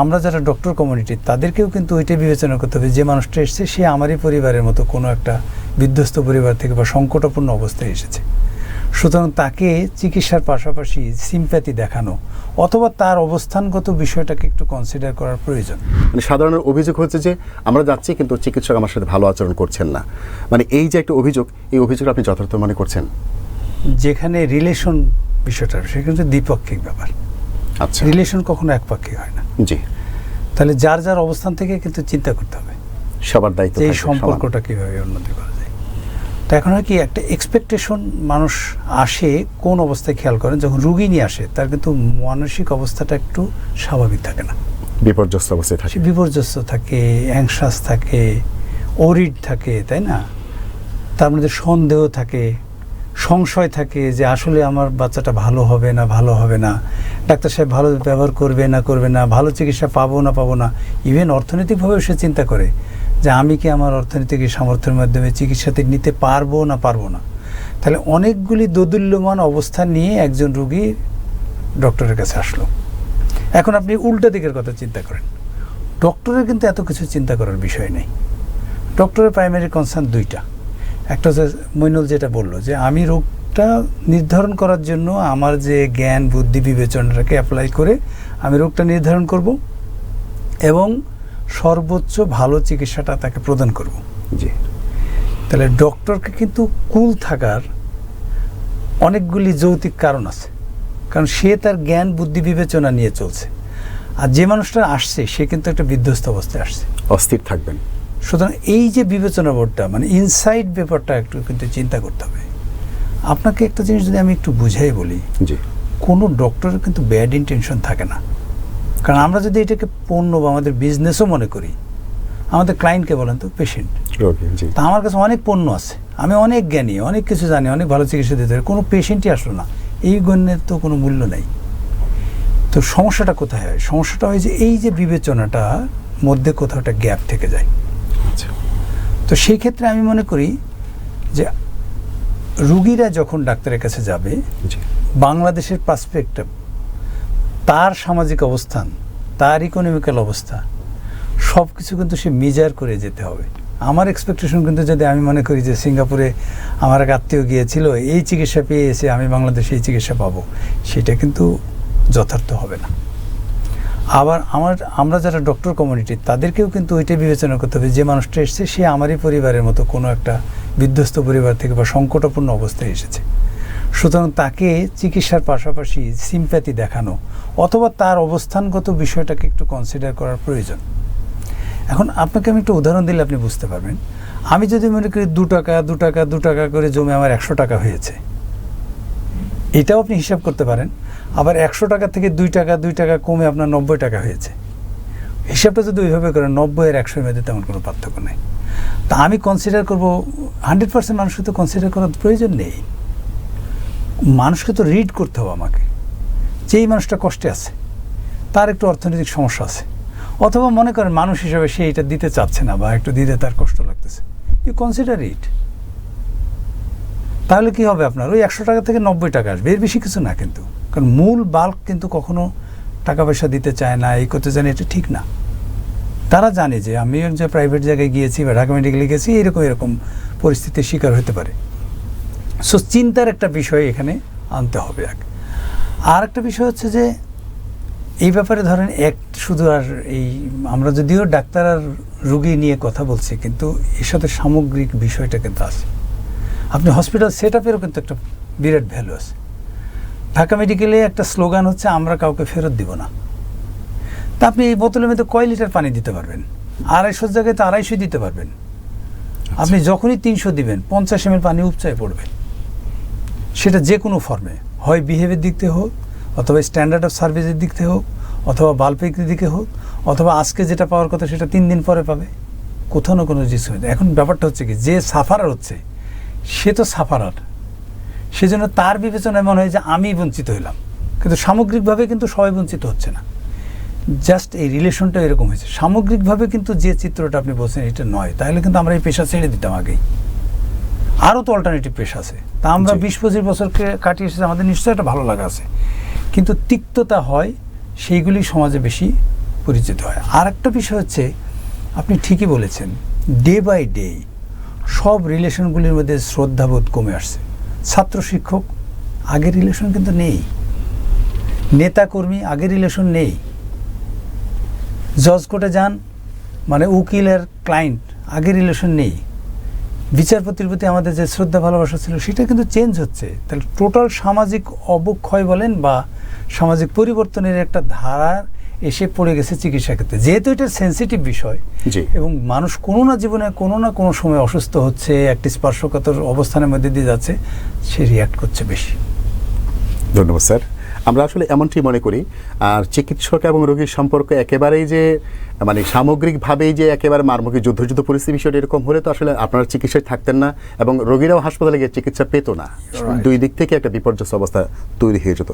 আমরা যারা doctor community তাদেরকেও কিন্তু ওইটাই বিবেচনা করতে হবে যে মানুষটা এসেছে সে আমারই পরিবারের মতো কোনো একটা বিধ্বস্ত পরিবার থেকে বা সংকটাপূর্ণ অবস্থায় এসেছে। সুতরাং তাকে চিকিৎসার পাশাপাশি সিম্প্যাথি দেখানো অথবা তার অবস্থানগত বিষয়টাকে একটু কনসিডার করার প্রয়োজন। মানে সাধারণ অভিযোগ হচ্ছে যে আমরা যাচ্ছি কিন্তু চিকিৎসক আমার সাথে ভালো আচরণ করছেন না। মানে এই যে একটা অভিযোগ এই অভিযোগ আপনি যথার্থ মনে করছেন? যেখানে রিলেশন বিষয়টা সেখানে দ্বিপাক্ষিক ব্যাপার। আচ্ছা। রিলেশন কখনো একপাক্ষিক হয় না। জি। তাহলে যার যার অবস্থান থেকে কিন্তু চিন্তা করতে হবে। সবার দায়িত্ব এই সম্পর্কটা কীভাবে উন্নতি করা যায়। তো এখন হয় কি একটা এক্সপেকটেশন মানুষ আসে কোন অবস্থায় খেয়াল করেন যখন রুগী নিয়ে আসে তার কিন্তু মানসিক অবস্থাটা একটু স্বাভাবিক থাকে না। বিপর্যস্ত অবস্থায় থাকে। বিপর্যস্ত থাকে অ্যাংশাস থাকে ওরিড থাকে তাই না? তার মধ্যে সন্দেহ থাকে সংশয় থাকে যে আসলে আমার বাচ্চাটা ভালো হবে না, ভালো হবে না। ডাক্তার সাহেব ভালো ব্যবহার করবে না করবে না, ভালো চিকিৎসা পাবো না পাবো না। ইভেন অর্থনৈতিকভাবেও সে চিন্তা করে যে আমি কি আমার অর্থনৈতিক সামর্থ্যের মাধ্যমে চিকিৎসাতে নিতে পারব না পারব না। তাহলে অনেকগুলি দোদুল্যমান অবস্থা নিয়ে একজন রুগী ডক্টরের কাছে আসলো। এখন আপনি উল্টা দিকের কথা চিন্তা করেন। ডক্টরের কিন্তু এত কিছু চিন্তা করার বিষয় নেই। ডক্টরের প্রাইমারি কনসার্ন দুইটা। একটা হচ্ছে মইনুল যেটা বলল যে, আমি রোগটা নির্ধারণ করার জন্য আমার যে জ্ঞান, বুদ্ধি, বিবেচনাটাকে অ্যাপ্লাই করে আমি রোগটা নির্ধারণ করব এবং সর্বোচ্চ ভালো চিকিৎসাটা তাকে প্রদান করব। জি। তাহলে ডক্টরকে কিন্তু কুল থাকার অনেকগুলি যৌতিক কারণ আছে। কারণ সে তার জ্ঞান, বুদ্ধি, বিবেচনা নিয়ে চলছে। আর যে মানুষটা আসছে, সে কিন্তু একটা বিধ্বস্ত অবস্থায় আসছে। অস্থির থাকবেন। সুতরাং এই যে বিবেচনা বোর্ডটা মানে ইনসাইড ব্যাপারটা একটু কিন্তু চিন্তা করতে হবে। আপনাকে একটা জিনিস যদি আমি একটু বুঝাই বলি জি। কোনো ডক্টরের কিন্তু ব্যাড ইন্টেনশন থাকে না। কারণ আমরা যদি এটাকে পণ্য বা আমাদের বিজনেসও মনে করি আমাদের ক্লায়েন্টকে বলেন তো পেশেন্ট তা আমার কাছে অনেক পণ্য আছে। আমি অনেক জ্ঞানী অনেক কিছু জানি অনেক ভালো চিকিৎসা দিতে পারি কোনো পেশেন্টই আসলো না। এই গণ্যের তো কোনো মূল্য নেই। তো সমস্যাটা কোথায় হয়? সমস্যাটা হয় যে এই যে বিবেচনাটা মধ্যে কোথাও একটা গ্যাপ থেকে যায়। আচ্ছা তো সেই ক্ষেত্রে আমি মনে করি যে রুগীরা যখন ডাক্তারের কাছে যাবে বাংলাদেশের পার্সপেক্টিভ তার সামাজিক অবস্থান তার ইকোনমিক্যাল অবস্থা সব কিছু কিন্তু সে মেজার করে যেতে হবে। আমার এক্সপেকটেশন কিন্তু যদি আমি মনে করি যে সিঙ্গাপুরে আমার এক আত্মীয় গিয়েছিল এই চিকিৎসা পেয়ে এসে আমি বাংলাদেশে এই চিকিৎসা পাবো সেটা কিন্তু যথার্থ হবে না। আবার আমার, আমরা যারা ডক্টর কমিউনিটি তাদেরকেও কিন্তু ওইটাই বিবেচনা করতে হবে, যে মানুষটা এসেছে, সে আমারই পরিবারের মতো কোনো একটা বিধ্বস্ত পরিবার থেকে বা সংকটাপূর্ণ অবস্থায় এসেছে। সুতরাং তাকে চিকিৎসার পাশাপাশি সিম্প্যাথি দেখানো, অথবা তার অবস্থানগত বিষয়টাকে একটু কনসিডার করার প্রয়োজন। এখন আপনাকে আমি একটা উদাহরণ দিলে আপনি বুঝতে পারবেন। আমি যদি মনে করি দু টাকা দু টাকা দু টাকা করে জমে আমার একশো টাকা হয়েছে, এটাও আপনি হিসাব করতে পারেন। আবার একশো টাকা থেকে দুই টাকা দুই টাকা কমে আপনার নব্বই টাকা হয়েছে। হিসাবটা যদি ওইভাবে করেন, নব্বই আর একশোর মধ্যে তেমন কোনো পার্থক্য নেই। তা আমি কনসিডার করব হান্ড্রেড পার্সেন্ট মানুষকে তো কনসিডার করার প্রয়োজন নেই। মানুষকে তো রিড করতে হবে আমাকে। যেই মানুষটা কষ্টে আছে, তার একটু অর্থনৈতিক সমস্যা আছে। অথবা মনে করেন মানুষ হিসাবে সে এটা দিতে চাচ্ছে না বা একটু দিতে তার কষ্ট লাগতেছে। ইউ কনসিডার ইট তাহলে কি হবে আপনার? ওই একশো টাকা থেকে নব্বই টাকা আসবে, এর বেশি কিছু না কিন্তু। কারণ মূল বাল্ক কিন্তু কখনো টাকা পয়সা দিতে চায় না, এই করতে জানে এটা ঠিক না। তারা জানে যে আমি যে প্রাইভেট জায়গায় গিয়েছি বা ঢাকা মেডিকেলে গেছি, এরকম এরকম পরিস্থিতির শিকার হতে পারে। সো চিন্তার একটা বিষয় এখানে আনতে হবে এক আর একটা বিষয় হচ্ছে যে, এই ব্যাপারে ধরেন এক শুধু আর এই, আমরা যদিও ডাক্তার আর রুগী নিয়ে কথা বলছি, কিন্তু এর সাথে সামগ্রিক বিষয়টা কিন্তু আছে। আপনি হসপিটাল সেট আপেরও কিন্তু একটা বিরাট ভ্যালু আছে। ঢাকা মেডিকেলে একটা স্লোগান হচ্ছে আমরা কাউকে ফেরত দিব না। তা আপনি এই বোতলের মধ্যে কয় লিটার পানি দিতে পারবেন? আড়াইশোর জায়গায় তো আড়াইশো দিতে পারবেন। আপনি যখনই তিনশো দিবেন পঞ্চাশ এম পানি উপচায় পড়বে। সেটা যে কোনো ফর্মে হয় বিহেভিয়ার দিক থেকে হোক অথবা স্ট্যান্ডার্ড অফ সার্ভিসের দিক থেকে হোক অথবা বাল্পিক দিকে হোক অথবা আজকে যেটা পাওয়ার কথা সেটা তিন দিন পরে পাবে। কোথাও না কোনো জিনিস এখন ব্যাপারটা হচ্ছে কি যে সাফারার হচ্ছে সে তো সাফারার। সেজন্য তার বিবেচনায় মনে হয় যে আমি বঞ্চিত হইলাম। কিন্তু সামগ্রিকভাবে কিন্তু সবাই বঞ্চিত হচ্ছে না। জাস্ট এই রিলেশনটা এরকম হয়েছে। সামগ্রিকভাবে কিন্তু যে চিত্রটা আপনি বলছেন এটা নয়। তাহলে কিন্তু আমরা এই পেশা ছেড়ে দিতাম আগেই। আরও তো অল্টারনেটিভ পেশা আছে। তা আমরা বিশ পঁচিশ বছরকে কাটিয়ে এসেছি আমাদের নিশ্চয়ই একটা ভালো লাগা আছে। কিন্তু তিক্ততা হয় সেইগুলি সমাজে বেশি পরিচিত হয়। আর একটা বিষয় হচ্ছে আপনি ঠিকই বলেছেন ডে বাই ডে সব রিলেশনগুলির মধ্যে শ্রদ্ধাবোধ কমে আসছে। ছাত্র শিক্ষক, আগের রিলেশন কিন্তু নেই। নেতা কর্মী আগের রিলেশন নেই। জজ কোর্টে যান মানে উকিলের ক্লায়েন্ট আগের রিলেশন নেই। বিচারপতির প্রতি আমাদের যে শ্রদ্ধা, ভালোবাসা ছিল, সেটা কিন্তু চেঞ্জ হচ্ছে। তাহলে টোটাল সামাজিক অবক্ষয় বলেন বা সামাজিক পরিবর্তনের একটা ধারা এসে পড়ে গেছে চিকিৎসা ক্ষেত্রে। যেহেতু এটা সেন্সিটিভ বিষয় এবং মানুষ কোনো না জীবনে কোনো না কোনো সময় অসুস্থ হচ্ছে একটি স্পর্শকাতর অবস্থানের মধ্যে দিয়ে যাচ্ছে সে রিয়াক্ট করছে বেশি। ধন্যবাদ স্যার। আমরা আসলে এমনটি মনে করি আর চিকিৎসক এবং রোগীর সম্পর্ক একেবারেই যে মানে সামগ্রিকভাবেই যে একেবারে মারমুখী যুদ্ধ যুদ্ধ পরিস্থিতি বিষয়টা এরকম হলে তো আসলে আপনারা চিকিৎসায় থাকতেন না এবং রোগীরাও হাসপাতালে গিয়ে চিকিৎসা পেত না। দুই দিক থেকে একটা বিপর্যস্ত অবস্থা তৈরি হয়ে যেত।